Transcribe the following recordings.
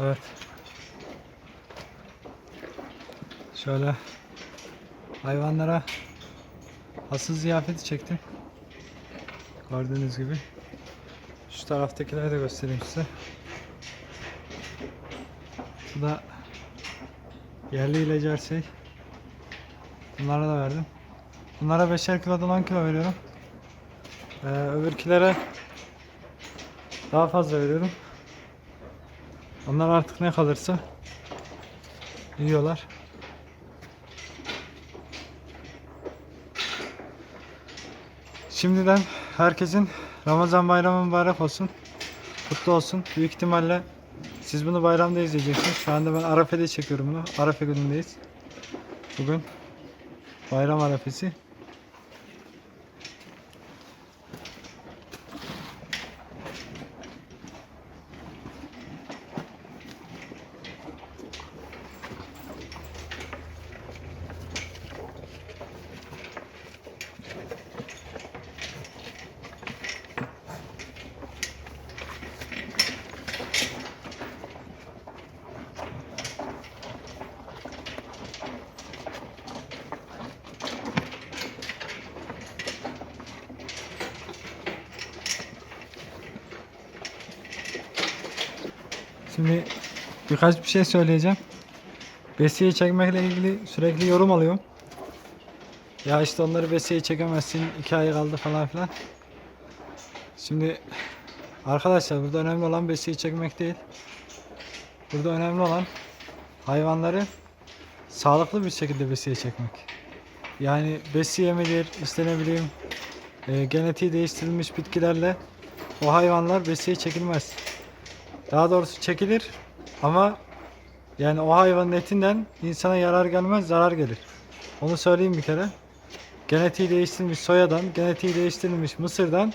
Evet. Şöyle hayvanlara asıl ziyafeti çektim. Gördüğünüz gibi. Şu taraftakileri de göstereyim size. Bu da yerli ile jersey. Bunlara da verdim. Bunlara 5'er kilodan 10 kilo veriyorum. Ee, öbürkilere daha fazla veriyorum. Onlar artık ne kalırsa yiyorlar. Şimdiden herkesin Ramazan bayramı mübarek olsun. Kutlu olsun. Büyük ihtimalle siz bunu bayramda izleyeceksiniz. Şu anda ben Arafe'de çekiyorum bunu. Arafe günündeyiz. Bugün bayram arafesi. Şimdi birkaç bir şey söyleyeceğim. Besiye çekmekle ilgili sürekli yorum alıyorum. Ya işte onları besiye çekemezsin, iki ay kaldı falan filan. Şimdi arkadaşlar burada önemli olan besiye çekmek değil. Burada önemli olan hayvanları sağlıklı bir şekilde besiye çekmek. Yani besiye midir, işte ne bileyim e, genetiği değiştirilmiş bitkilerle o hayvanlar besiye çekilmez. Daha doğrusu çekilir ama yani o hayvanın etinden insana yarar gelmez, zarar gelir. Onu söyleyeyim bir kere. Genetiği değiştirilmiş soyadan, genetiği değiştirilmiş mısırdan,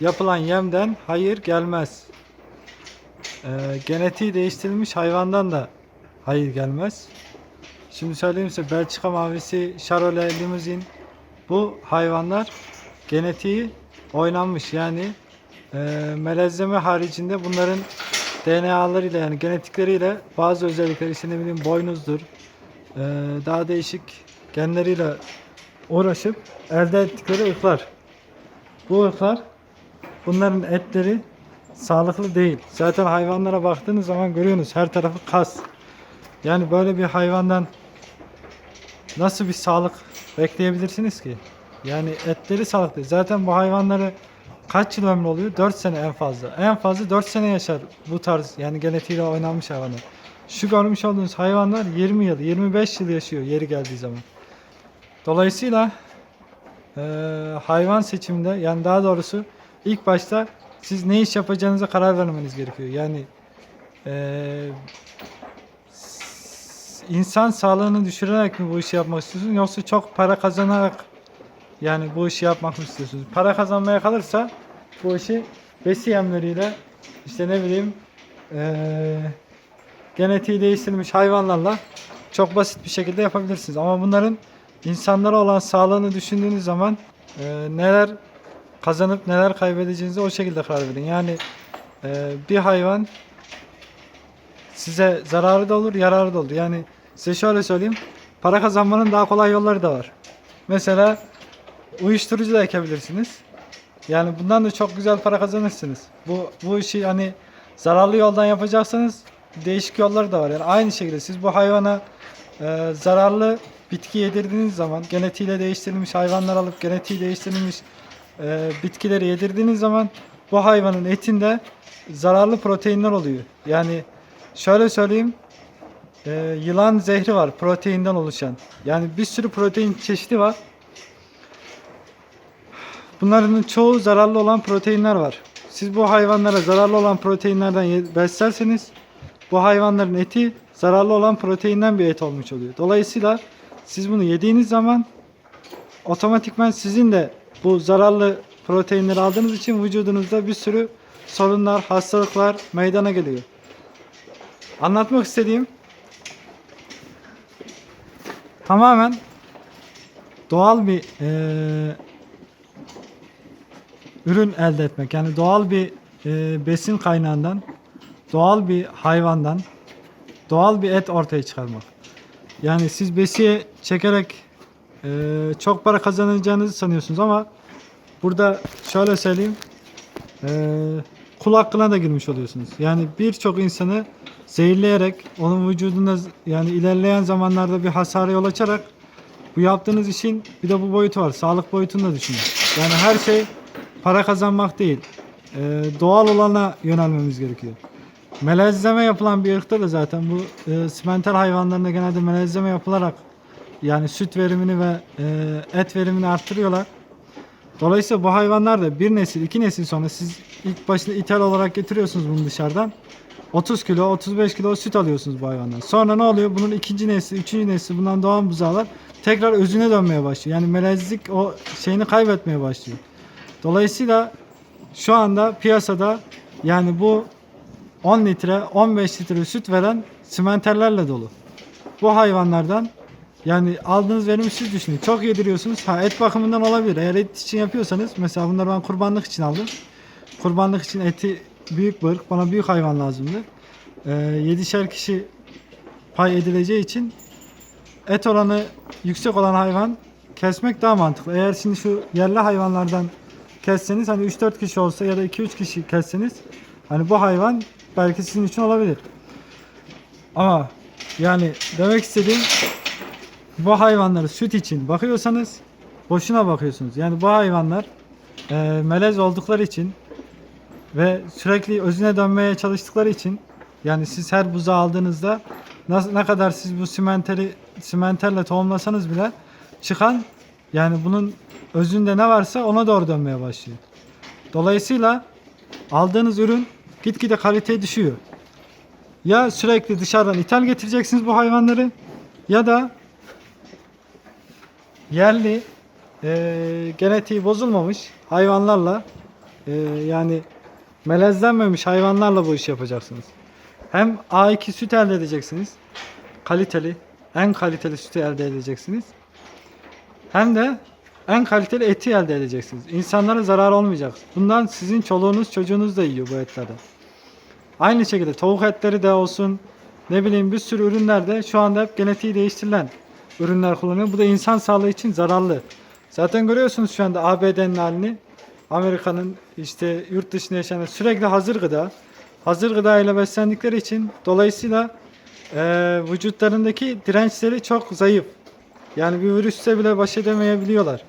yapılan yemden hayır gelmez. Ee, genetiği değiştirilmiş hayvandan da hayır gelmez. Şimdi söyleyeyim size Belçika mavisi, Charolais, limuzin bu hayvanlar genetiği oynanmış yani e, melezleme haricinde bunların DNA'larıyla yani genetikleriyle bazı özellikleri işte ne bileyim boynuzdur e, daha değişik genleriyle uğraşıp elde ettikleri ırklar. Bu ırklar bunların etleri sağlıklı değil. Zaten hayvanlara baktığınız zaman görüyorsunuz her tarafı kas. Yani böyle bir hayvandan nasıl bir sağlık bekleyebilirsiniz ki? Yani etleri sağlıklı. Zaten bu hayvanları kaç yıl ömrü oluyor? 4 sene en fazla. En fazla 4 sene yaşar bu tarz yani genetiğiyle oynanmış hayvanlar. Şu görmüş olduğunuz hayvanlar 20 yıl, 25 yıl yaşıyor yeri geldiği zaman. Dolayısıyla eee, hayvan seçiminde yani daha doğrusu ilk başta siz ne iş yapacağınıza karar vermeniz gerekiyor. Yani s- insan sağlığını düşürerek mi bu işi yapmak istiyorsun yoksa çok para kazanarak yani bu işi yapmak mı istiyorsunuz? Para kazanmaya kalırsa bu işi besi yemleriyle işte ne bileyim eee genetiği değiştirilmiş hayvanlarla çok basit bir şekilde yapabilirsiniz. Ama bunların insanlara olan sağlığını düşündüğünüz zaman eee, neler kazanıp neler kaybedeceğinize o şekilde karar verin. Yani eee, bir hayvan size zararı da olur, yararı da olur. Yani size şöyle söyleyeyim. Para kazanmanın daha kolay yolları da var. Mesela uyuşturucu da ekebilirsiniz. Yani bundan da çok güzel para kazanırsınız. Bu bu işi hani zararlı yoldan yapacaksanız değişik yolları da var. Yani aynı şekilde siz bu hayvana e, zararlı bitki yedirdiğiniz zaman genetiğiyle değiştirilmiş hayvanlar alıp genetiği değiştirilmiş e, bitkileri yedirdiğiniz zaman bu hayvanın etinde zararlı proteinler oluyor. Yani şöyle söyleyeyim e, yılan zehri var proteinden oluşan. Yani bir sürü protein çeşidi var. Bunların çoğu zararlı olan proteinler var. Siz bu hayvanlara zararlı olan proteinlerden beslerseniz bu hayvanların eti zararlı olan proteinden bir et olmuş oluyor. Dolayısıyla siz bunu yediğiniz zaman otomatikman sizin de bu zararlı proteinleri aldığınız için vücudunuzda bir sürü sorunlar, hastalıklar meydana geliyor. Anlatmak istediğim tamamen doğal bir eee ürün elde etmek. Yani doğal bir e, besin kaynağından, doğal bir hayvandan, doğal bir et ortaya çıkarmak. Yani siz besiye çekerek e, çok para kazanacağınızı sanıyorsunuz ama burada şöyle söyleyeyim, e, kul hakkına da girmiş oluyorsunuz. Yani birçok insanı zehirleyerek onun vücudunda yani ilerleyen zamanlarda bir hasara yol açarak bu yaptığınız işin bir de bu boyutu var. Sağlık boyutunu da düşünün. Yani her şey para kazanmak değil. Ee, doğal olana yönelmemiz gerekiyor. Melezleme yapılan bir ırkta da zaten bu e, simental hayvanlarında genelde melezleme yapılarak yani süt verimini ve e, et verimini arttırıyorlar. Dolayısıyla bu hayvanlar da bir nesil, iki nesil sonra siz ilk başta ithal olarak getiriyorsunuz bunu dışarıdan. 30 kilo, 35 kilo süt alıyorsunuz bu hayvandan. Sonra ne oluyor? Bunun ikinci nesli, üçüncü nesli bundan doğan buzağlar tekrar özüne dönmeye başlıyor. Yani melezlik o şeyini kaybetmeye başlıyor. Dolayısıyla şu anda piyasada yani bu 10 litre, 15 litre süt veren simenterlerle dolu. Bu hayvanlardan yani aldığınız verimi siz düşünün. Çok yediriyorsunuz. Ha et bakımından olabilir. Eğer et için yapıyorsanız mesela bunları ben kurbanlık için aldım. Kurbanlık için eti büyük bir ırk. Bana büyük hayvan lazımdı. Ee, 7'şer kişi pay edileceği için et oranı yüksek olan hayvan kesmek daha mantıklı. Eğer şimdi şu yerli hayvanlardan kesseniz hani 3-4 kişi olsa ya da 2-3 kişi kesseniz hani bu hayvan belki sizin için olabilir. Ama yani demek istediğim bu hayvanları süt için bakıyorsanız boşuna bakıyorsunuz. Yani bu hayvanlar e, melez oldukları için ve sürekli özüne dönmeye çalıştıkları için yani siz her buzağı aldığınızda ne kadar siz bu simenteri simenterle tohumlasanız bile çıkan yani bunun özünde ne varsa ona doğru dönmeye başlıyor. Dolayısıyla aldığınız ürün gitgide kalite düşüyor. Ya sürekli dışarıdan ithal getireceksiniz bu hayvanları ya da yerli e, genetiği bozulmamış hayvanlarla e, yani melezlenmemiş hayvanlarla bu işi yapacaksınız. Hem A2 süt elde edeceksiniz. Kaliteli, en kaliteli sütü elde edeceksiniz. Hem de en kaliteli eti elde edeceksiniz. İnsanlara zarar olmayacak. Bundan sizin çoluğunuz çocuğunuz da yiyor bu etlerden. Aynı şekilde tavuk etleri de olsun ne bileyim bir sürü ürünlerde şu anda hep genetiği değiştirilen ürünler kullanıyor. Bu da insan sağlığı için zararlı. Zaten görüyorsunuz şu anda ABD'nin halini. Amerika'nın işte yurt dışında yaşayan sürekli hazır gıda. Hazır gıda ile beslendikleri için dolayısıyla eee, vücutlarındaki dirençleri çok zayıf. Yani bir virüste bile baş edemeyebiliyorlar.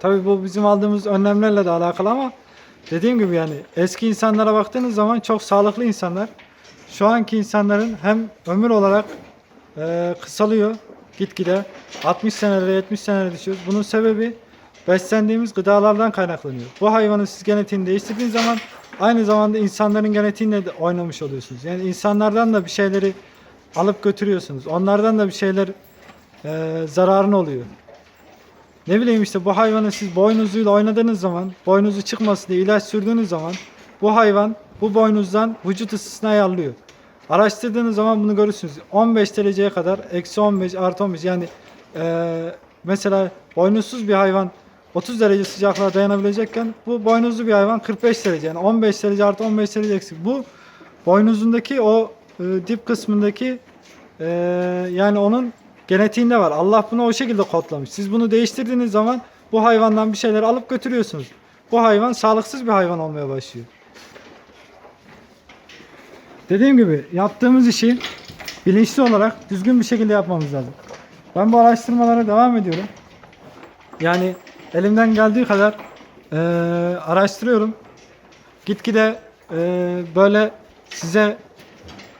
Tabii bu bizim aldığımız önlemlerle de alakalı ama dediğim gibi yani eski insanlara baktığınız zaman çok sağlıklı insanlar. Şu anki insanların hem ömür olarak eee, kısalıyor gitgide 60 senelere 70 senelere düşüyoruz. Bunun sebebi beslendiğimiz gıdalardan kaynaklanıyor. Bu hayvanın siz genetiğini değiştirdiğiniz zaman aynı zamanda insanların genetiğiyle de oynamış oluyorsunuz. Yani insanlardan da bir şeyleri alıp götürüyorsunuz. Onlardan da bir şeyler eee zararın oluyor. Ne bileyim işte bu hayvanı siz boynuzuyla oynadığınız zaman, boynuzu çıkmasın diye ilaç sürdüğünüz zaman bu hayvan bu boynuzdan vücut ısısını ayarlıyor. Araştırdığınız zaman bunu görürsünüz. 15 dereceye kadar eksi 15 artı 15 yani eee, mesela boynuzsuz bir hayvan 30 derece sıcaklığa dayanabilecekken bu boynuzlu bir hayvan 45 derece yani 15 derece artı 15 derece eksi. Bu boynuzundaki o e, dip kısmındaki e, yani onun genetiğinde var. Allah bunu o şekilde kodlamış. Siz bunu değiştirdiğiniz zaman bu hayvandan bir şeyler alıp götürüyorsunuz. Bu hayvan sağlıksız bir hayvan olmaya başlıyor. Dediğim gibi yaptığımız işi bilinçli olarak düzgün bir şekilde yapmamız lazım. Ben bu araştırmalara devam ediyorum. Yani elimden geldiği kadar eee, araştırıyorum. Gitgide eee, böyle size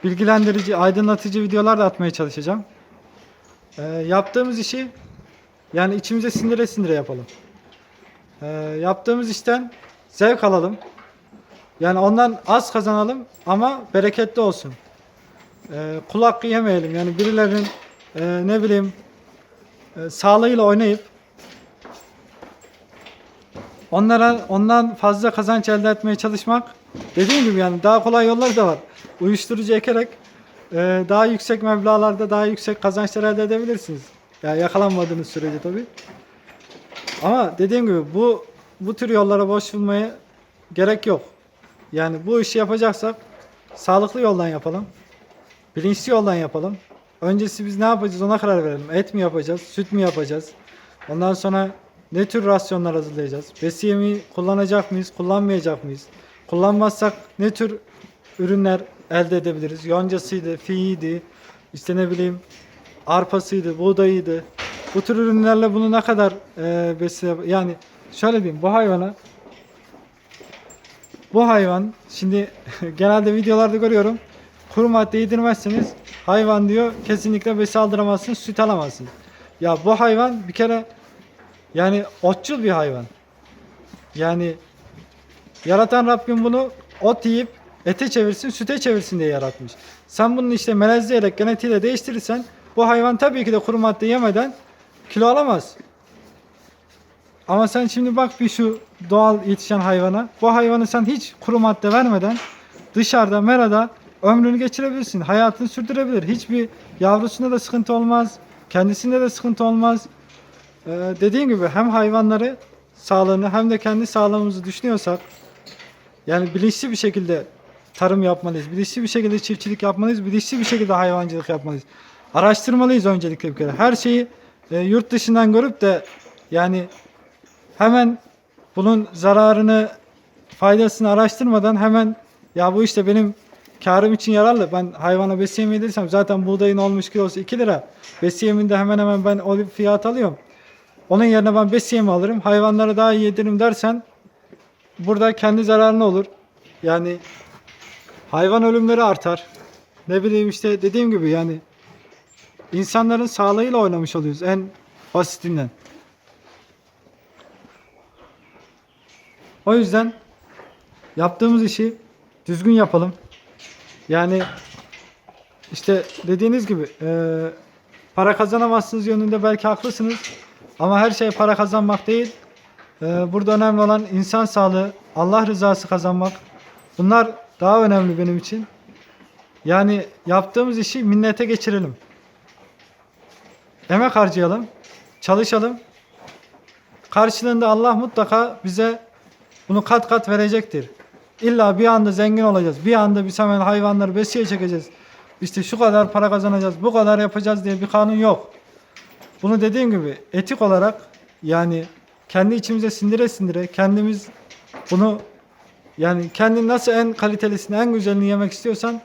bilgilendirici, aydınlatıcı videolar da atmaya çalışacağım. Eee, yaptığımız işi yani içimize sindire sindire yapalım. Eee, yaptığımız işten zevk alalım. Yani ondan az kazanalım ama bereketli olsun. Eee kul hakkı yemeyelim. Yani birilerinin eee, ne bileyim eee, sağlığıyla oynayıp onlara ondan fazla kazanç elde etmeye çalışmak dediğim gibi yani daha kolay yollar da var. Uyuşturucu ekerek eee, daha yüksek meblağlarda daha yüksek kazançlar elde edebilirsiniz. Ya yakalanmadığınız sürece tabii. Ama dediğim gibi bu bu tür yollara boş gerek yok. Yani bu işi yapacaksak sağlıklı yoldan yapalım. Bilinçli yoldan yapalım. Öncesi biz ne yapacağız ona karar verelim. Et mi yapacağız, süt mü yapacağız? Ondan sonra ne tür rasyonlar hazırlayacağız? Besiye mi kullanacak mıyız, kullanmayacak mıyız? Kullanmazsak ne tür ürünler elde edebiliriz? Yoncasıydı, fiyiydi, işte ne bileyim arpasıydı, buğdayıydı. Bu tür ürünlerle bunu ne kadar e, besle yani şöyle diyeyim bu hayvana bu hayvan şimdi genelde videolarda görüyorum kuru madde yedirmezseniz hayvan diyor kesinlikle besi aldıramazsınız süt alamazsınız. Ya bu hayvan bir kere yani otçul bir hayvan. Yani yaratan Rabbim bunu ot yiyip ete çevirsin, süte çevirsin diye yaratmış. Sen bunu işte melezleyerek genetiğiyle değiştirirsen bu hayvan tabii ki de kuru madde yemeden kilo alamaz. Ama sen şimdi bak bir şu doğal yetişen hayvana. Bu hayvanı sen hiç kuru madde vermeden dışarıda merada ömrünü geçirebilirsin. Hayatını sürdürebilir. Hiçbir yavrusunda da sıkıntı olmaz. Kendisinde de sıkıntı olmaz. Ee, dediğim gibi hem hayvanları sağlığını hem de kendi sağlığımızı düşünüyorsak yani bilinçli bir şekilde tarım yapmalıyız. Bilinçli bir şekilde çiftçilik yapmalıyız. Bilinçli bir şekilde hayvancılık yapmalıyız. Araştırmalıyız öncelikle bir kere. Her şeyi e, yurt dışından görüp de yani hemen bunun zararını, faydasını araştırmadan hemen ya bu işte benim karım için yararlı. Ben hayvana besi yemi yedirsem zaten buğdayın olmuş kilosu 2 lira. Besi yeminde hemen hemen ben o fiyat alıyorum. Onun yerine ben besi yemi alırım. Hayvanlara daha iyi yediririm dersen burada kendi zararına olur. Yani hayvan ölümleri artar. Ne bileyim işte dediğim gibi yani insanların sağlığıyla oynamış oluyoruz en basitinden. O yüzden yaptığımız işi düzgün yapalım. Yani işte dediğiniz gibi e, para kazanamazsınız yönünde belki haklısınız. Ama her şey para kazanmak değil. E, burada önemli olan insan sağlığı, Allah rızası kazanmak. Bunlar daha önemli benim için. Yani yaptığımız işi minnete geçirelim. Emek harcayalım, çalışalım. Karşılığında Allah mutlaka bize bunu kat kat verecektir. İlla bir anda zengin olacağız. Bir anda biz hemen hayvanları besiye çekeceğiz. İşte şu kadar para kazanacağız, bu kadar yapacağız diye bir kanun yok. Bunu dediğim gibi etik olarak yani kendi içimize sindire sindire kendimiz bunu yani kendin nasıl en kalitelisini, en güzelini yemek istiyorsan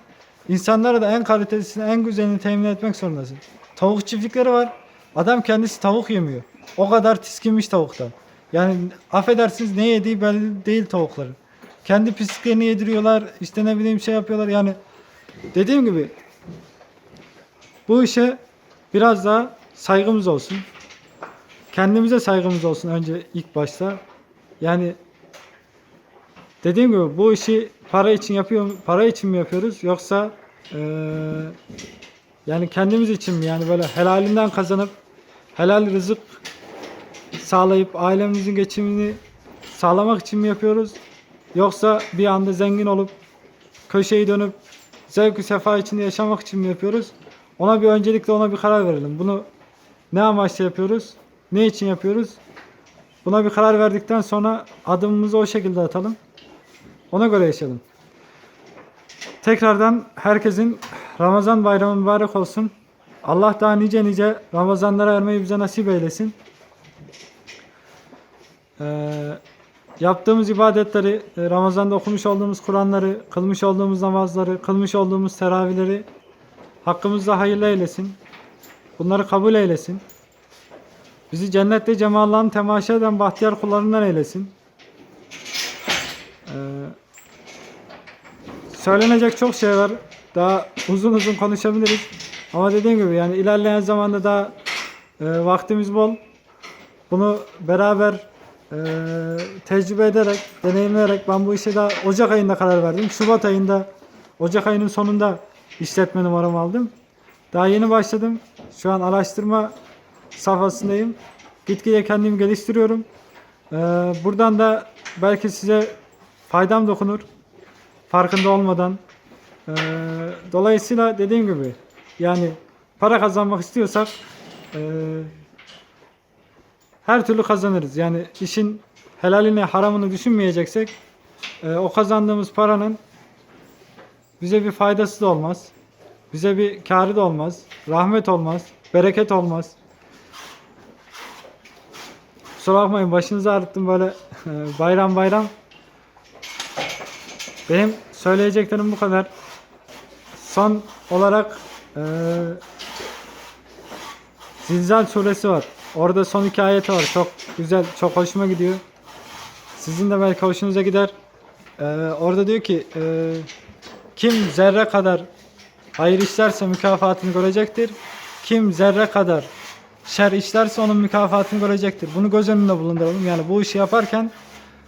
insanlara da en kalitelisini, en güzelini temin etmek zorundasın. Tavuk çiftlikleri var. Adam kendisi tavuk yemiyor. O kadar tiskinmiş tavuktan. Yani affedersiniz ne yediği belli değil tavukların. Kendi pisliklerini yediriyorlar. işte ne bileyim şey yapıyorlar. Yani dediğim gibi bu işe biraz daha saygımız olsun. Kendimize saygımız olsun önce ilk başta. Yani dediğim gibi bu işi para için yapıyor para için mi yapıyoruz yoksa eee, yani kendimiz için mi yani böyle helalinden kazanıp helal rızık sağlayıp ailemizin geçimini sağlamak için mi yapıyoruz? Yoksa bir anda zengin olup köşeyi dönüp zevk sefa içinde yaşamak için mi yapıyoruz? Ona bir öncelikle ona bir karar verelim. Bunu ne amaçla yapıyoruz? Ne için yapıyoruz? Buna bir karar verdikten sonra adımımızı o şekilde atalım. Ona göre yaşayalım. Tekrardan herkesin Ramazan bayramı mübarek olsun. Allah daha nice nice Ramazanlara ermeyi bize nasip eylesin. Ee, yaptığımız ibadetleri, e, Ramazan'da okumuş olduğumuz Kur'anları, kılmış olduğumuz namazları, kılmış olduğumuz teravihleri hakkımızda hayırlı eylesin. Bunları kabul eylesin. Bizi cennette cemallarını temaşa eden bahtiyar kullarından eylesin. Ee, söylenecek çok şey var. Daha uzun uzun konuşabiliriz. Ama dediğim gibi yani ilerleyen zamanda daha e, vaktimiz bol. Bunu beraber e, tecrübe ederek, deneyimleyerek ben bu işe daha Ocak ayında karar verdim. Şubat ayında, Ocak ayının sonunda işletme numaramı aldım. Daha yeni başladım. Şu an araştırma safhasındayım. Gitgide kendimi geliştiriyorum. E, buradan da belki size faydam dokunur. Farkında olmadan. E, dolayısıyla dediğim gibi yani para kazanmak istiyorsak e, her türlü kazanırız. Yani işin helalini haramını düşünmeyeceksek e, o kazandığımız paranın bize bir faydası da olmaz. Bize bir karı da olmaz. Rahmet olmaz. Bereket olmaz. Kusura bakmayın başınızı ağrıttım böyle e, bayram bayram. Benim söyleyeceklerim bu kadar. Son olarak e, Zilzal suresi var. Orada son iki ayeti var. Çok güzel, çok hoşuma gidiyor. Sizin de belki hoşunuza gider. E, orada diyor ki e, kim zerre kadar hayır işlerse mükafatını görecektir. Kim zerre kadar şer işlerse onun mükafatını görecektir. Bunu göz önünde bulunduralım. Yani bu işi yaparken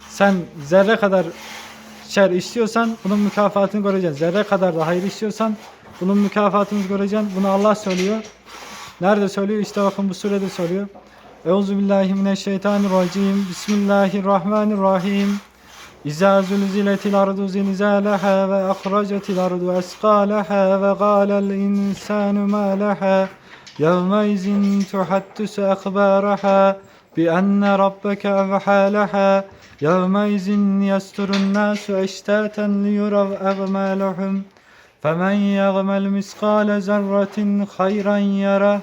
sen zerre kadar şer işliyorsan bunun mükafatını göreceksin. Zerre kadar da hayır işliyorsan bunun mükafatını göreceksin. Bunu Allah söylüyor. Nerede söylüyor? İşte bakın bu surede söylüyor. Euzubillahimineşşeytanirracim. Bismillahirrahmanirrahim. İzâ zulziletil ardu zilzâleha ve akhracetil ardu esqâleha ve gâlel insânu mâ leha. Yevmeizin tuhaddisu ekbâraha bi enne rabbeke evhâ leha. يومئذ يستر الناس أشتاتا ليروا أعمالهم فمن يعمل مثقال ذرة خيرا يره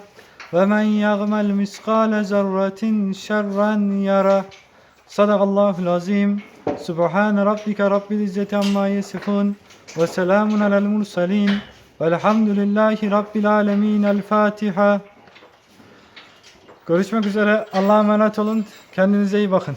ومن يعمل مثقال ذرة شرا يره صدق الله العظيم سبحان ربك رب العزة عما يصفون وسلام على المرسلين والحمد لله رب العالمين الفاتحة Görüşmek üzere. Allah'a emanet olun. Kendinize iyi bakın.